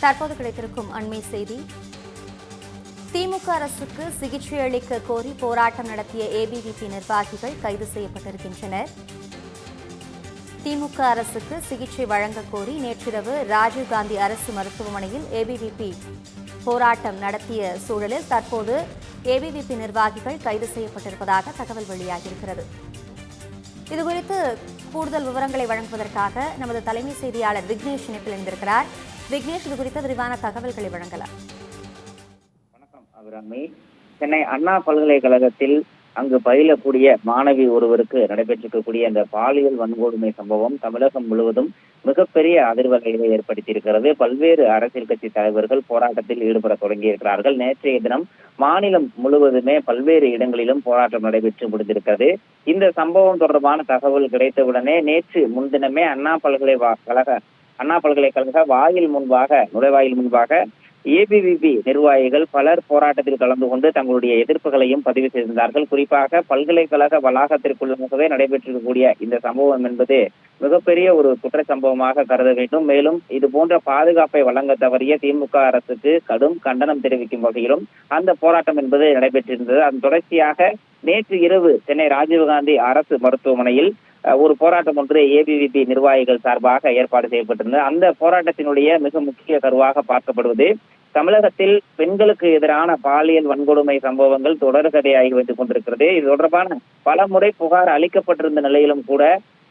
தற்போது கிடைத்திருக்கும் அண்மை செய்தி. திமுக அரசுக்கு சிகிச்சை அளிக்க கோரி போராட்டம் நடத்திய ஏபிவிபி நிர்வாகிகள் கைது செய்யப்பட்டிருக்கின்றனர். திமுக அரசுக்கு சிகிச்சை வழங்க கோரி நேற்றிரவு ராஜீவ்காந்தி அரசு மருத்துவமனையில் ஏபிவிபி போராட்டம் நடத்திய சூழலில் தற்போது ஏபிவிபி நிர்வாகிகள் கைது செய்யப்பட்டிருப்பதாக தகவல் வெளியாகியிருக்கிறது. இதுகுறித்து கூடுதல் விவரங்களை வழங்குவதற்காக நமது தலைமை செய்தியாளர் விக்னேஷ் இணைப்பில் இருந்திருக்கிறார் விக்னேஷ் இது குறித்த விரிவான தகவல்களை வழங்கலாம். வணக்கம் அபிராமி. சென்னை அண்ணா பல்கலைக்கழகத்தில் அங்கு பயிலக்கூடிய மாணவி ஒருவருக்கு நடைபெற்றிருக்கக்கூடிய அந்த பாலியல் வன்கொடுமை சம்பவம் தமிழகம் முழுவதும் மிகப்பெரிய அதிர்வலைகளை ஏற்படுத்தியிருக்கிறது. பல்வேறு அரசியல் கட்சி தலைவர்கள் போராட்டத்தில் ஈடுபட தொடங்கியிருக்கிறார்கள். நேற்றைய தினம் மாநிலம் முழுவதுமே பல்வேறு இடங்களிலும் போராட்டம் நடைபெற்று முடிந்திருக்கிறது. இந்த சம்பவம் தொடர்பான தகவல் கிடைத்தவுடனே நேற்று முன்தினமே அண்ணா பல்கலைக்கழக அண்ணா பல்கலைக்கழக வாயில் முன்பாக நுழைவாயில் முன்பாக ஏபிவிபி நிர்வாகிகள் பலர் போராட்டத்தில் கலந்து கொண்டு தங்களுடைய எதிர்ப்புகளையும் பதிவு செய்திருந்தார்கள். குறிப்பாக பல்கலைக்கழக வளாகத்திற்குள்ளாகவே நடைபெற்றிருக்கக்கூடிய இந்த சம்பவம் என்பது மிகப்பெரிய ஒரு குற்ற சம்பவமாக கருத வேண்டும். மேலும் இது போன்ற பாதுகாப்பை வழங்க தவறிய திமுக அரசுக்கு கடும் கண்டனம் தெரிவிக்கும் வகையிலும் அந்த போராட்டம் என்பது நடைபெற்றிருந்தது. அதன் தொடர்ச்சியாக நேற்று இரவு சென்னை ராஜீவ்காந்தி அரசு மருத்துவமனையில் ஒரு போராட்டம் ஒன்று ஏபிவிபி நிர்வாகிகள் சார்பாக ஏற்பாடு செய்யப்பட்டிருந்தது. அந்த போராட்டத்தினுடைய மிக முக்கிய கருவாக பார்க்கப்படுவது தமிழகத்தில் பெண்களுக்கு எதிரான பாலியல் வன்கொடுமை சம்பவங்கள் தொடர்கதையாகி வைத்துக் கொண்டிருக்கிறது. இது தொடர்பான பல முறை புகார் அளிக்கப்பட்டிருந்த நிலையிலும் கூட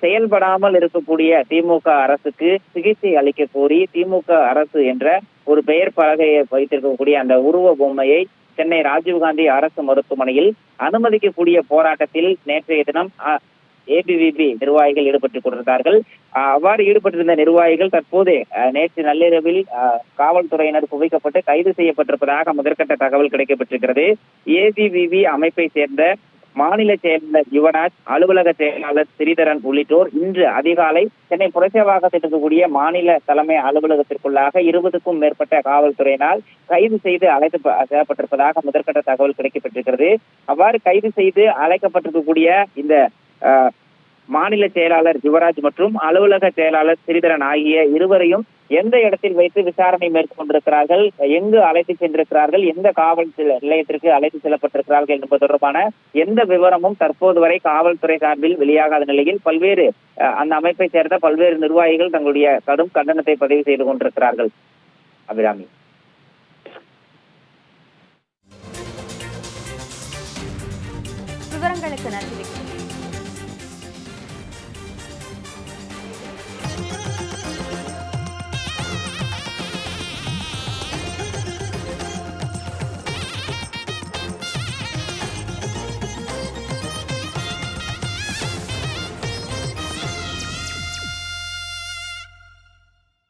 செயல்படாமல் இருக்கக்கூடிய திமுக அரசுக்கு சிகிச்சை அளிக்க கோரி திமுக அரசு என்ற ஒரு பெயர் பலகையை வைத்திருக்கக்கூடிய அந்த உருவ பொம்மையை சென்னை ராஜீவ்காந்தி அரசு மருத்துவமனையில் அனுமதிக்கக்கூடிய போராட்டத்தில் நேற்றைய தினம் ஏபிவிபி நிர்வாகிகள் ஈடுபட்டுக் கொண்டிருந்தார்கள். அவ்வாறு ஈடுபட்டிருந்த நிர்வாகிகள் தற்போது அஹ், நேற்று நள்ளிரவில் காவல்துறையினர் குவிக்கப்பட்டு கைது செய்யப்பட்டிருப்பதாக முதற்கட்ட தகவல் கிடைக்கப்பட்டிருக்கிறது. ஏபிவிபி அமைப்பை சேர்ந்த மாநில செயலாளர் யுவராஜ் அலுவலக செயலாளர் ஸ்ரீதரன் உள்ளிட்டோர் இன்று அதிகாலை சென்னை புரட்சிவாகத்தில் இருக்கக்கூடிய மாநில தலைமை அலுவலகத்திற்குள்ளாக இருபதுக்கும் மேற்பட்ட காவல்துறையினால் கைது செய்து அழைத்து ப- முதற்கட்ட தகவல் கிடைக்கப்பட்டிருக்கிறது. அவ்வாறு கைது செய்து அழைக்கப்பட்டிருக்கக்கூடிய இந்த மாநில செயலாளர் யுவராஜ் மற்றும் அலுவலக செயலாளர் ஸ்ரீதரன் ஆகிய இருவரையும் எந்த இடத்தில் வைத்து விசாரணை மேற்கொண்டிருக்கிறார்கள்? எங்கு அழைத்து சென்றிருக்கிறார்கள்? எந்த காவல் நிலையத்திற்கு அழைத்து செல்லப்பட்டிருக்கிறார்கள் என்பது தொடர்பான எந்த விவரமும் தற்போது வரை காவல்துறை சார்பில் வெளியாகாத நிலையில் பல்வேறு அந்த அமைப்பை சேர்ந்த பல்வேறு நிர்வாகிகள் தங்களுடைய கடும் கண்டனத்தை பதிவு செய்து கொண்டிருக்கிறார்கள். அபிராமி. விவரங்களுக்கு நன்றி.